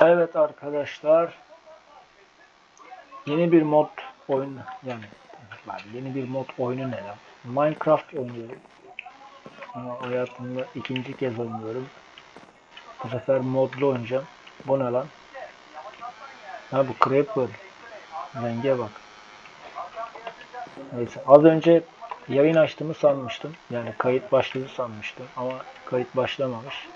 Evet arkadaşlar. Yeni bir mod oyun yani yeni bir mod oyunu ne lan? Minecraft oynuyorum. Ama hayatımda ikinci kez oynuyorum. Bu sefer modlu oynayacağım. Bu ne lan? Ha bu Creeper. Renge bak. Neyse az önce yayın açtığımı sanmıştım. Yani kayıt başladı sanmıştım ama kayıt başlamamış.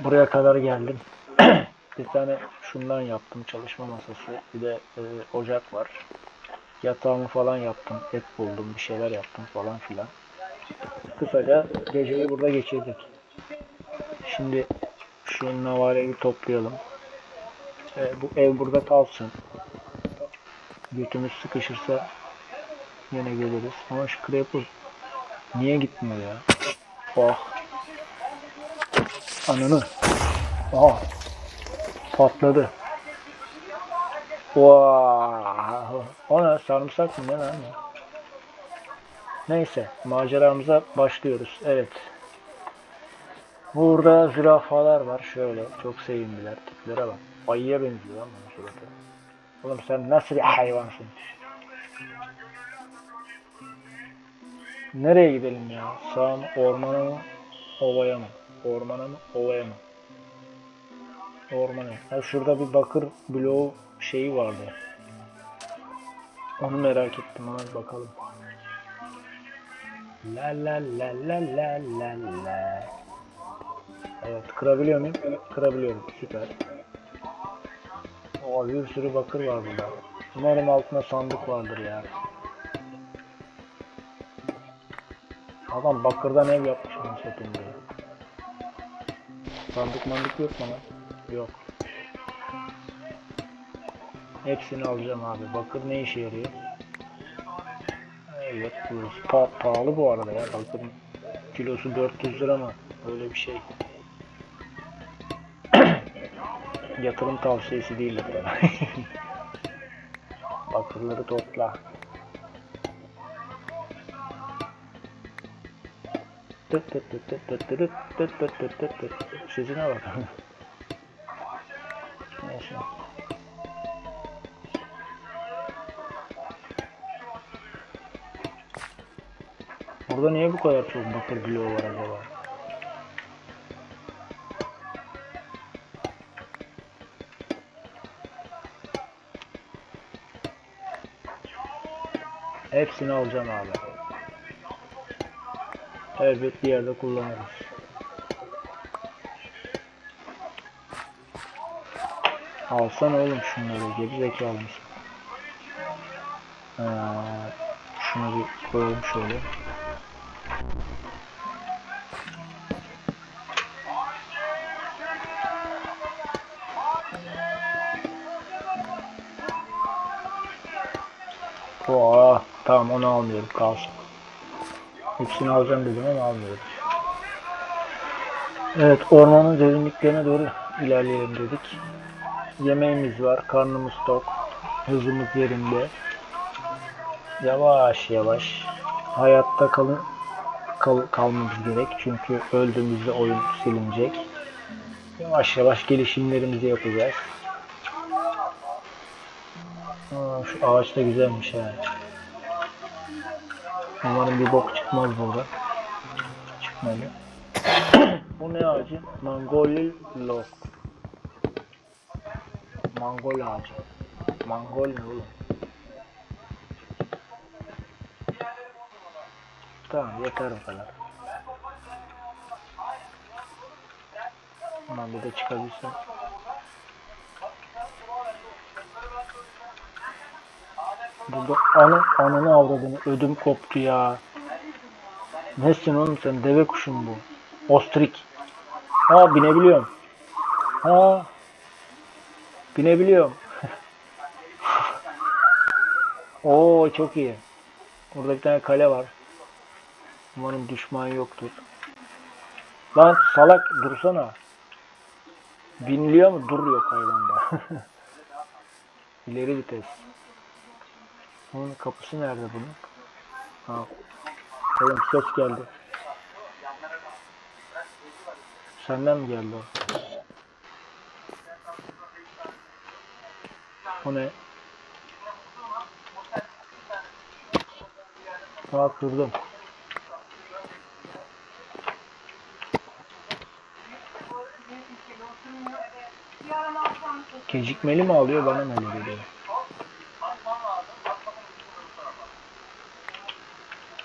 Buraya kadar geldim. Bir tane şundan yaptım çalışma masası. Bir de e, ocak var. Yatağımı falan yaptım. Et buldum. Bir şeyler yaptım falan filan. Kısaca geceyi burada geçirdik. Şimdi şu navareyi toplayalım. E, bu ev burada kalsın. Götümüz sıkışırsa yine geliriz. Ama şu Creeper niye gitmiyor ya? Oh. Ananı. Aha. Patladı. Wow. O ne? Sarımsak mı ne lan? Neyse. Maceramıza başlıyoruz. Evet. Burada zürafalar var. Şöyle. Çok sevimliler. Tiplere bak. Ayıya benziyor lan suratı. Oğlum sen nasıl bir hayvansın? Nereye gidelim ya? Sağ mı? Ormana mı? Ovaya mı? Ormana mı? Ovaya mı? Ormana. Ha şurada bir bakır bloğu şeyi vardı. Onu merak ettim. Ona bir bakalım. La la la la la la la. Evet kırabiliyor muyum? Kırabiliyorum. Süper. Oo bir sürü bakır var burada. Umarım altında sandık vardır ya. Adam bakırdan ev yapmış onu satayım diye. Sandık mandık yok lan? Yok. Hepsini alacağım abi. Bakır ne işe yarıyor? Evet burası pa pahalı bu arada ya. Bakırın kilosu 400 lira mı? Öyle bir şey. Yatırım tavsiyesi değil tabii. Bakırları topla. Tıt tıt tıt Burada niye bu kadar çok bakır bloğu var acaba? Hepsini alacağım abi. Elbet bir yerde kullanırız. Alsana oğlum şunları geri zekalı mısın? Ee, şunu bir koyalım şöyle. Tamam onu almıyorum kalsın. Hepsini alacağım dedim ama almıyorum. Evet ormanın derinliklerine doğru ilerleyelim dedik. Yemeğimiz var, karnımız tok, hızımız yerinde. Yavaş yavaş hayatta kalın kal, kalmamız gerek çünkü öldüğümüzde oyun silinecek. Yavaş yavaş gelişimlerimizi yapacağız. Aa, şu ağaç da güzelmiş ha. Umarım bir bok çıkmaz burada. Çıkmadı. Bu ne ağacı? Mangolilok. Mangol ağacı. Mangol ne oğlum? Tamam yeter o kadar. Ulan bir de çıkabilsem. Burada anı, ananı avradını ödüm koptu ya. Nesin oğlum sen deve kuşun bu. Ostrik. Ha binebiliyorum. Ha. Binebiliyorum. Oo çok iyi. Burada bir tane kale var. Umarım düşman yoktur. Lan salak dursana. Biniliyor mu? Dur yok hayvanda. İleri vites. Bunun kapısı nerede bunun? Ha. Oğlum ses geldi. Senden mi geldi o? O ne? Aa kırdım. Gecikmeli mi alıyor bana mı alıyor?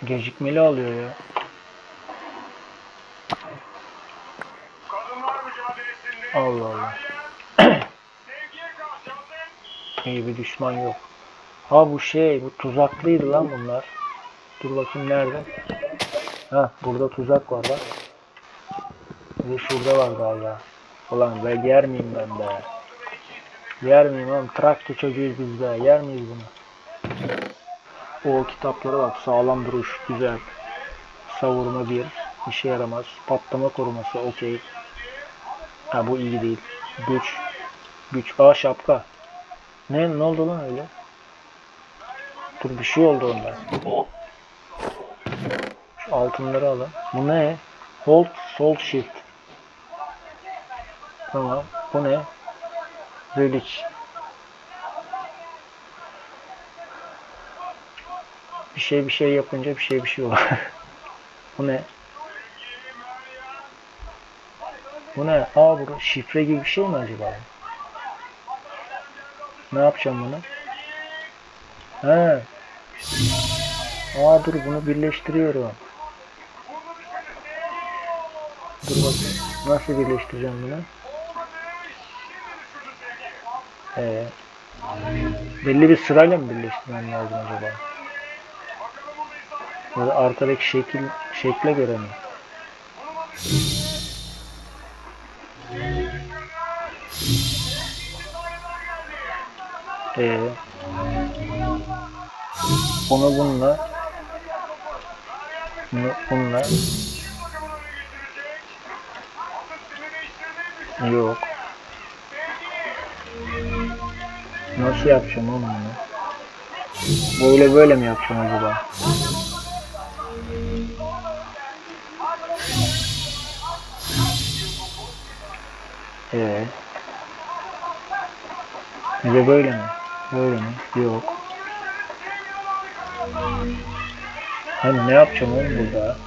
Gecikmeli alıyor ya. Allah Allah. İyi bir düşman yok. Ha bu şey, bu tuzaklıydı lan bunlar. Dur bakayım nerede? Ha burada tuzak var bak. Bir şurada var galiba. Ulan be yer miyim ben be? Yer miyim oğlum? Trakya çocuğuyuz biz be. Yer miyiz bunu? O kitaplara bak. Sağlam duruş. Güzel. Savurma bir. işe yaramaz. Patlama koruması. Okey. Ha bu iyi değil. Güç. Güç. Aa şapka. Ne, ne oldu lan öyle? Dur bir şey oldu onda. Şu altınları alın. Bu ne? Hold, Hold Shift. Tamam. Bu ne? Relic. Bir şey bir şey yapınca bir şey bir şey olur. bu ne? Bu ne? Aa bu şifre gibi bir şey mi acaba? Ne yapacağım bunu? He. Aa dur bunu birleştiriyorum. Dur bakayım. Nasıl birleştireceğim bunu? Ee, belli bir sırayla mı birleştirmem lazım acaba? Ya da arkadaki şekil şekle göre mi? Ee, bunu bununla bunu bununla yok. Nasıl yapacağım bunu? Böyle böyle mi yapacağım acaba bir de böyle mi böyle mi yok Hani ne yapacağım oğlum burada?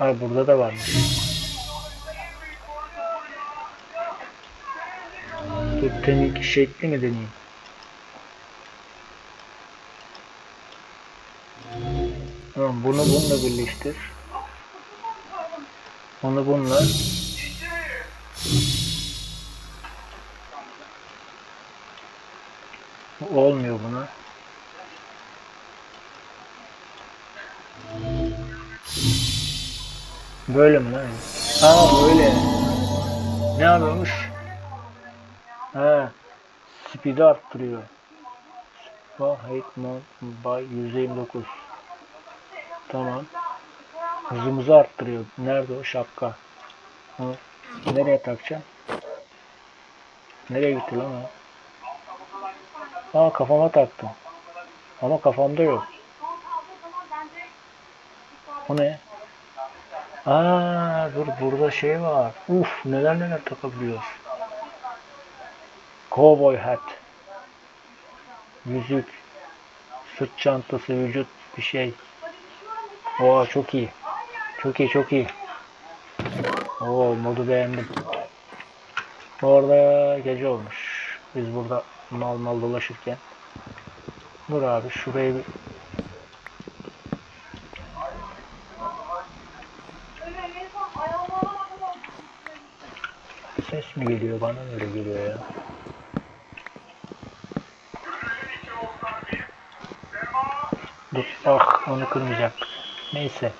Ay burada da varmış. Dur tenik şekli mi deneyeyim? Tamam bunu bununla birleştir. Onu bununla. Bu Olmuyor buna. Böyle mi lan? Ha böyle. Ne yapıyormuş? Ha. Speed'i arttırıyor. Spa height mount by 129. Tamam. Hızımızı arttırıyor. Nerede o şapka? Ha. Nereye takacağım? Nereye gitti lan o? Aa kafama taktım. Ama kafamda yok. O ne? Aa dur burada şey var. Uf neler neler takabiliyoruz. Cowboy hat. Yüzük. Sırt çantası, vücut bir şey. Oha çok iyi. Çok iyi çok iyi. Oo modu beğendim. Orada gece olmuş. Biz burada mal mal dolaşırken. Dur abi şurayı bir ses mi geliyor bana öyle geliyor ya? Dur ah onu kırmayacak. Neyse.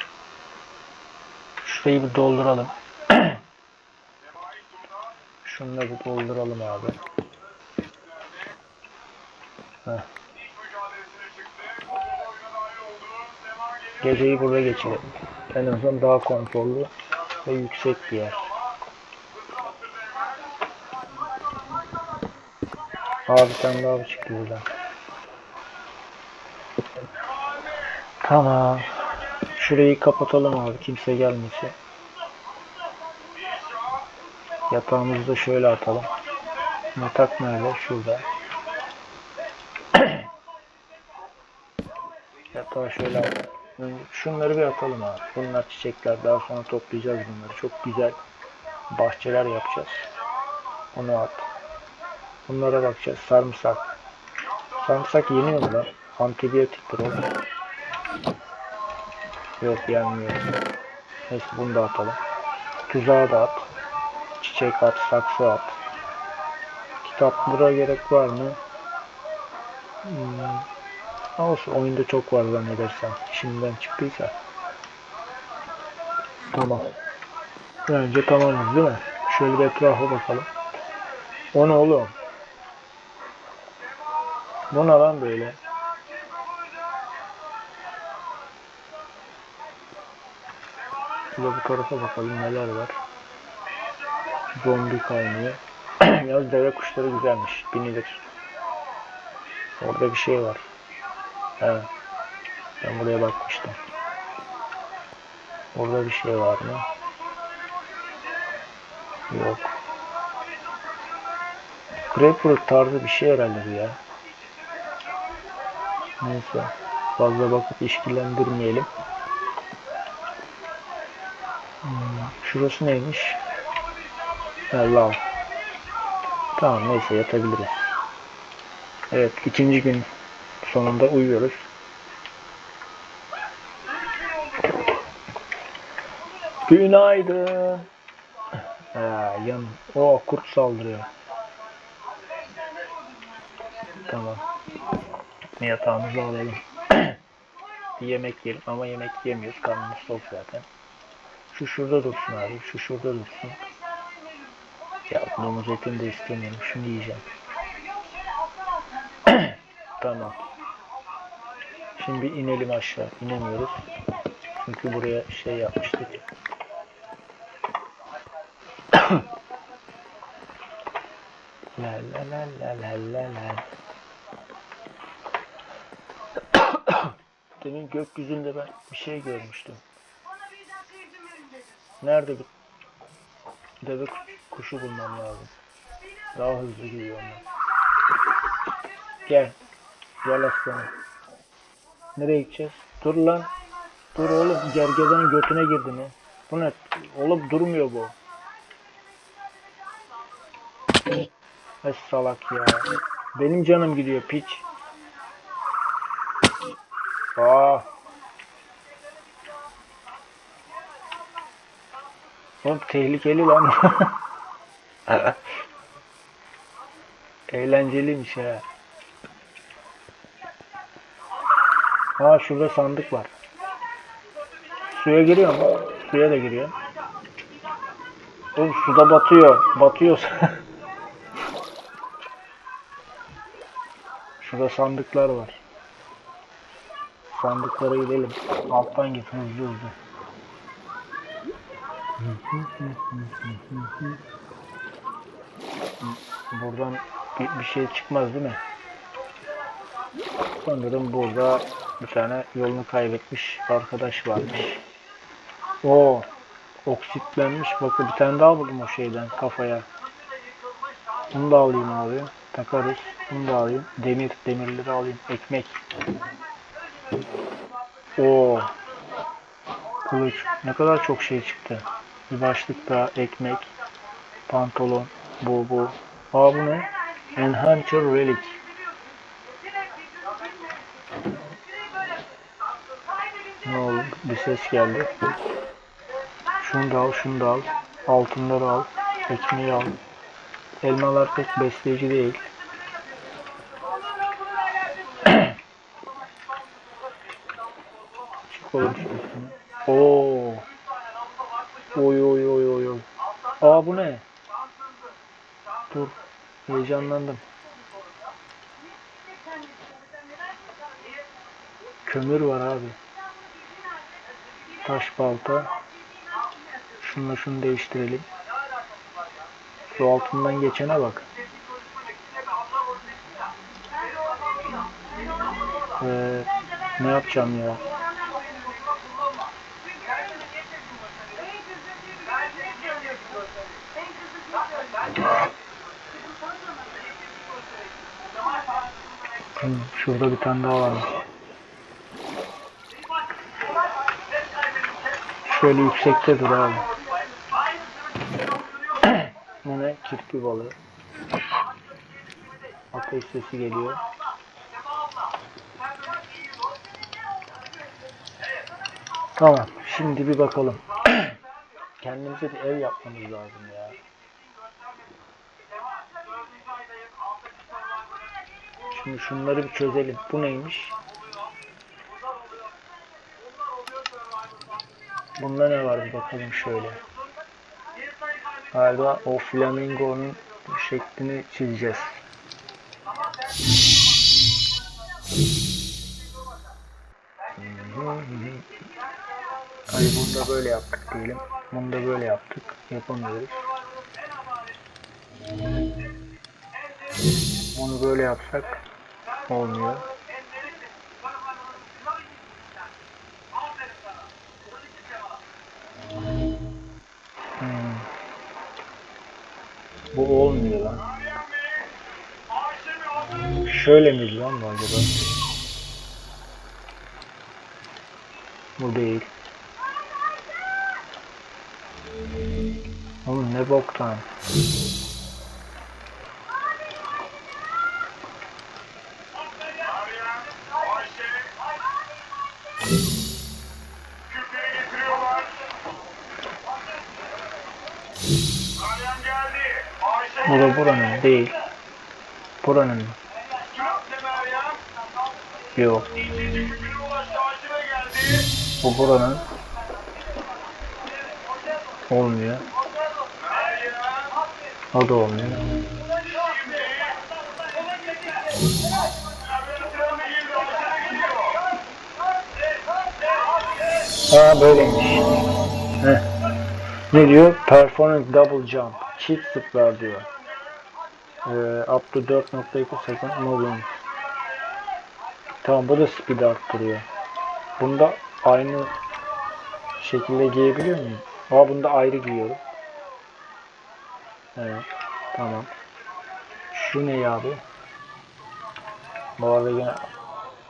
Şurayı bir dolduralım. Şunu da bir dolduralım abi. Heh. Geceyi burada geçirelim. En azından daha kontrollü ve yüksek bir yer. Abi tane daha çıktı buradan. Tamam. Şurayı kapatalım abi kimse gelmesin. Yatağımızı da şöyle atalım. Yatak nerede? Şurada. Yatağı şöyle atalım. Şunları bir atalım abi. Bunlar çiçekler. Daha sonra toplayacağız bunları. Çok güzel bahçeler yapacağız. Onu at. Bunlara bakacağız. Sarımsak. Sarımsak yeniyor mu lan? Antibiyotiktir o. Yok yenmiyor. Neyse bunu da atalım. Tuzağı da at. Çiçek at, saksı at. Kitaplara gerek var mı? Hmm. Olsun oyunda çok var zannedersem. Şimdiden çıktıysa. Tamam. Bence tamamız değil mi? Şöyle bir etrafa bakalım. O ne oğlum? Bu ne lan böyle? De bu tarafa bakalım neler var. Zombi kaynıyor. Yalnız deve kuşları güzelmiş. Binilir. Orada bir şey var. Evet. Ben buraya bakmıştım. Orada bir şey var mı? Yok. Grapefruit tarzı bir şey herhalde bu ya. Neyse. Fazla bakıp işkillendirmeyelim. Şurası neymiş? Allah. Tamam neyse yatabiliriz. Evet ikinci gün sonunda uyuyoruz. Günaydın. Ha, yan. O kurt saldırıyor. Tamam. Yatağımızı alalım. Bir yemek yiyelim ama yemek yemiyoruz. Karnımız tok zaten. Şu şurada dursun abi. Şu şurada dursun. Ya domuz etini de istemiyorum. Şunu yiyeceğim. tamam. Şimdi inelim aşağı. İnemiyoruz. Çünkü buraya şey yapmıştık. la la la la la la la. Demin gökyüzünde ben bir şey görmüştüm. Nerede bu? Deve kuş- kuşu bulmam lazım. Daha hızlı geliyor onlar. Gel. Gel aslanım. Nereye gideceğiz? Dur lan. Dur oğlum. Gergedan götüne girdi mi? Bu ne? Oğlum durmuyor bu. Ne salak ya. Benim canım gidiyor piç. Aa. Oğlum tehlikeli lan. Eğlenceliymiş ha. Aa şurada sandık var. Suya giriyor mu? Suya da giriyor. Oğlum suda batıyor. Batıyor. Şurada sandıklar var. Sandıklara gidelim. Alttan git hızlı hızlı. Buradan bir, bir şey çıkmaz değil mi? Sanırım burada bir tane yolunu kaybetmiş arkadaş varmış. O oksitlenmiş. Bakın bir tane daha buldum o şeyden kafaya. Bunu da alayım abi. Takarız. Bunu da alayım. Demir. Demirleri alayım. Ekmek. O kılıç. Ne kadar çok şey çıktı. Bir başlık daha. Ekmek. Pantolon. Bu bu. Aa bu ne? Enhancer Relic. Ne oldu? Bir ses geldi. Şunu da al, şunu da al. Altınları al. Ekmeği al. Elmalar pek besleyici değil. Çık. Oo. Oy oy oy oy oy. Aa bu ne? Dur. Heyecanlandım. Kömür var abi. Taş balta. Şununla şunu değiştirelim. Su altından geçene bak. Ee, ne yapacağım ya? Hı, şurada bir tane daha varmış. Şöyle yüksekte dur abi. Bu ne? Kirpi balığı. Ateş sesi geliyor. Tamam. Şimdi bir bakalım. Kendimize bir ev yapmamız lazım ya. Şimdi şunları bir çözelim. Bu neymiş? Bunda ne var bakalım şöyle. Galiba o flamingonun şeklini çizeceğiz. Hadi bunu da böyle yaptık diyelim. Bunu da böyle yaptık. Yapamıyoruz. Bunu böyle yapsak olmuyor. Hmm. Bu olmuyor lan. Şöyle miydi lan bu acaba? Bu değil. Oğlum ne boktan. Bu da buranın değil. Buranın mı? Süratle Meryem. Yok. İkinci küpüne ulaştı. Ayşe de geldi. Bu buranın. Olmuyor. Meryem. O da olmuyor. Şimdi. Sıramı girdi. Ayşe de gidiyor. Ha böyleymiş. Heh. Ne diyor? Performance double jump. Çift zıplar diyor. Ee, up to 4.2 second moving. Tamam bu da speed arttırıyor. Bunda aynı şekilde giyebiliyor muyum? Ama bunda ayrı giyiyorum. Evet. Tamam. Şu ne abi? Bu arada yine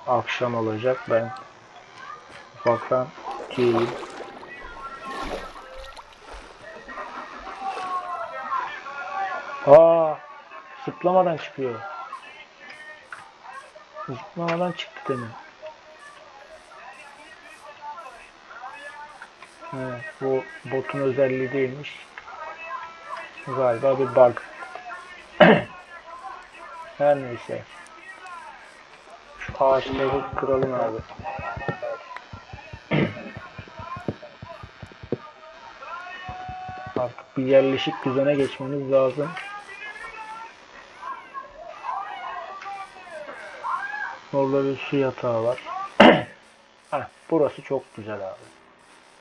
akşam olacak. Ben ufaktan giyeyim. Aa, zıplamadan çıkıyor. Zıplamadan çıktı demin. Evet, bu botun özelliği değilmiş. Galiba bir bug. Her neyse. Şu ağaçları kıralım abi. Bir yerleşik düzene geçmemiz lazım. Orada bir su yatağı var. Heh, burası çok güzel abi.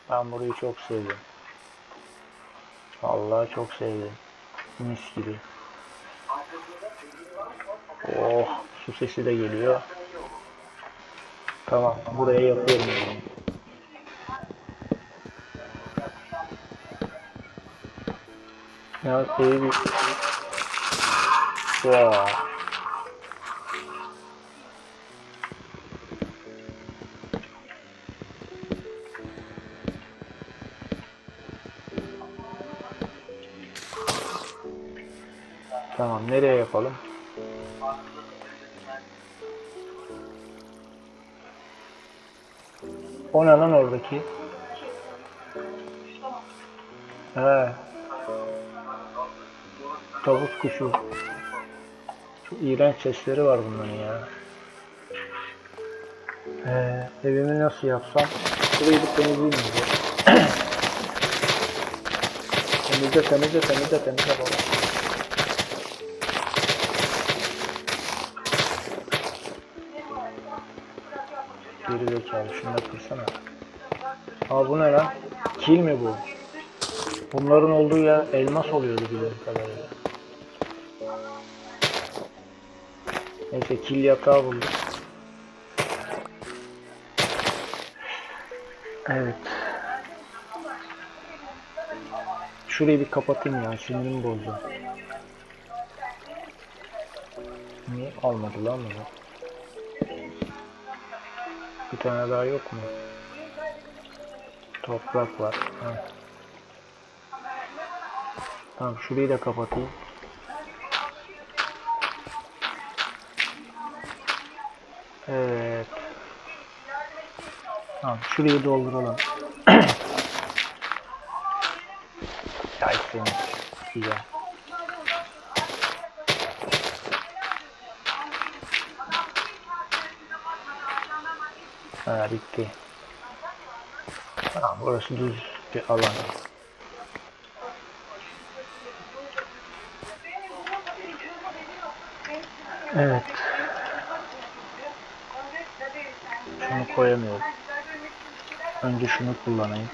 Ben burayı çok sevdim. Vallahi çok sevdim. Mis gibi. Oh, su sesi de geliyor. Tamam, buraya yapıyorum. Ya. Wow. Tamam, nereye yapalım? O ne lan oradaki? He. Tavus kuşu. Çok iğrenç sesleri var bunların ya. Ee, evimi nasıl yapsam? Burayı bir temizleyeyim önce. temizle temizle temizle temizle baba. Geri zekalı şunu kırsana. Aa bu ne lan? Kil mi bu? Bunların olduğu yer elmas oluyordu bildiğim kadarıyla. Neyse kil yatağı bulduk. Evet. Şurayı bir kapatayım ya sinirimi bozdu. Niye almadı lan bunu? Bir tane daha yok mu? Toprak var. Ha. Tamam şurayı da kapatayım. Evet. Tamam şurayı dolduralım. Ay seni. Güzel. Ha bitti. Tamam burası düz bir alan. Evet. Şunu koyamıyorum. Önce şunu kullanayım.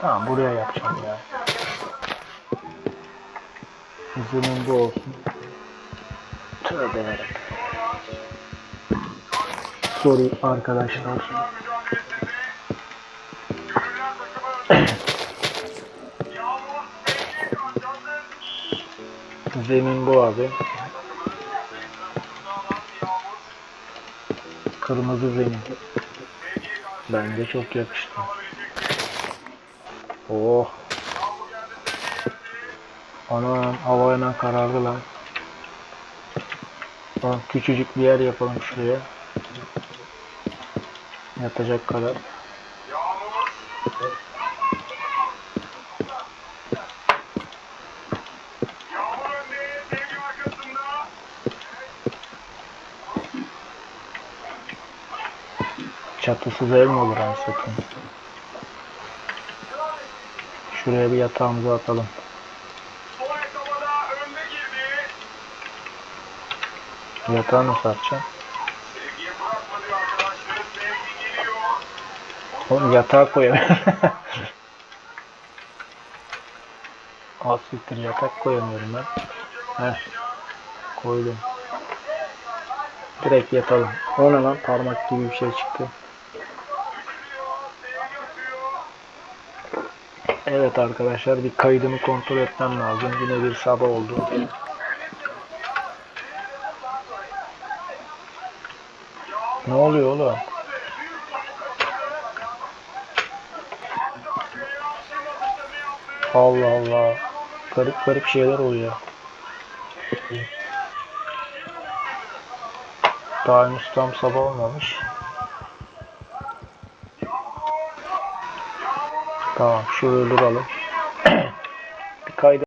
Tamam buraya yapacağım ya. Zemin bu olsun. Tövbe yarabbim. Sorry arkadaşlar. Zemin bu abi. Kırmızı zemin. Bence çok yakıştı. Oh. Anam hava hemen karardı lan. Lan küçücük bir yer yapalım şuraya. Yatacak kadar. Çatısız ev mi olur hani? Şuraya bir yatağımızı atalım. Yatağı nasıl atacağım? Oğlum yatağa koyamıyorum. Az siktir yatak koyamıyorum ben. Heh. Koydum. Direkt yatalım. O ne lan? Parmak gibi bir şey çıktı. Evet arkadaşlar bir kaydımı kontrol etmem lazım. Yine bir sabah oldu. Ne oluyor oğlum? Allah Allah. Garip garip şeyler oluyor. Daha henüz tam sabah olmamış. Tamam şuraya duralım. bir kaydı